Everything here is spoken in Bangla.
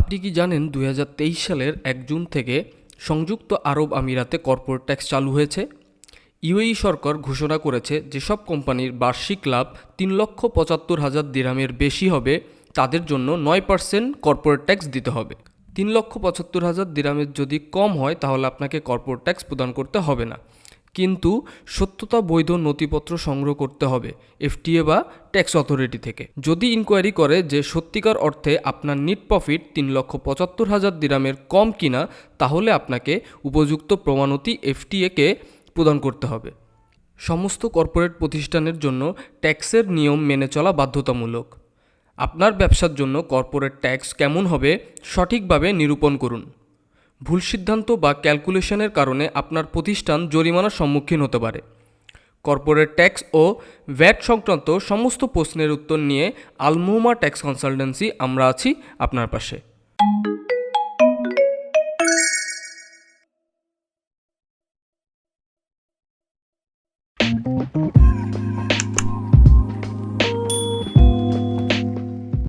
আপনি কি জানেন দু হাজার তেইশ সালের এক জুন থেকে সংযুক্ত আরব আমিরাতে কর্পোরেট ট্যাক্স চালু হয়েছে? ইউএই সরকার ঘোষণা করেছে যেসব কোম্পানির বার্ষিক লাভ তিন লক্ষ পঁচাত্তর হাজার দিরামের বেশি হবে, তাদের জন্য নয় পার্সেন্ট কর্পোরেট ট্যাক্স দিতে হবে। তিন লক্ষ পঁচাত্তর হাজার দিরামের যদি কম হয়, তাহলে আপনাকে কর্পোরেট ট্যাক্স প্রদান করতে হবে না। কিন্তু সত্যতা বৈধ নথিপত্র সংগ্রহ করতে হবে, এফটিএ বা ট্যাক্স অথরিটি থেকে। যদি ইনকোয়ারি করে যে সত্যিকার অর্থে আপনার নিট প্রফিট তিন লক্ষ পঁচাত্তর হাজার দিরামের কম কিনা, তাহলে আপনাকে উপযুক্ত প্রমাণতি এফটিএকে প্রদান করতে হবে। সমস্ত কর্পোরেট প্রতিষ্ঠানের জন্য ট্যাক্সের নিয়ম মেনে চলা বাধ্যতামূলক। আপনার ব্যবসার জন্য কর্পোরেট ট্যাক্স কেমন হবে সঠিকভাবে নিরূপণ করুন। ভুল সিদ্ধান্ত বা ক্যালকুলেশনের কারণে আপনার প্রতিষ্ঠান জরিমানার সম্মুখীন হতে পারে। কর্পোরেট ট্যাক্স ও ভ্যাট সংক্রান্ত সমস্ত প্রশ্নের উত্তর নিয়ে আলমুমা ট্যাক্স কনসালটেন্সি আমরা আছি আপনার পাশে।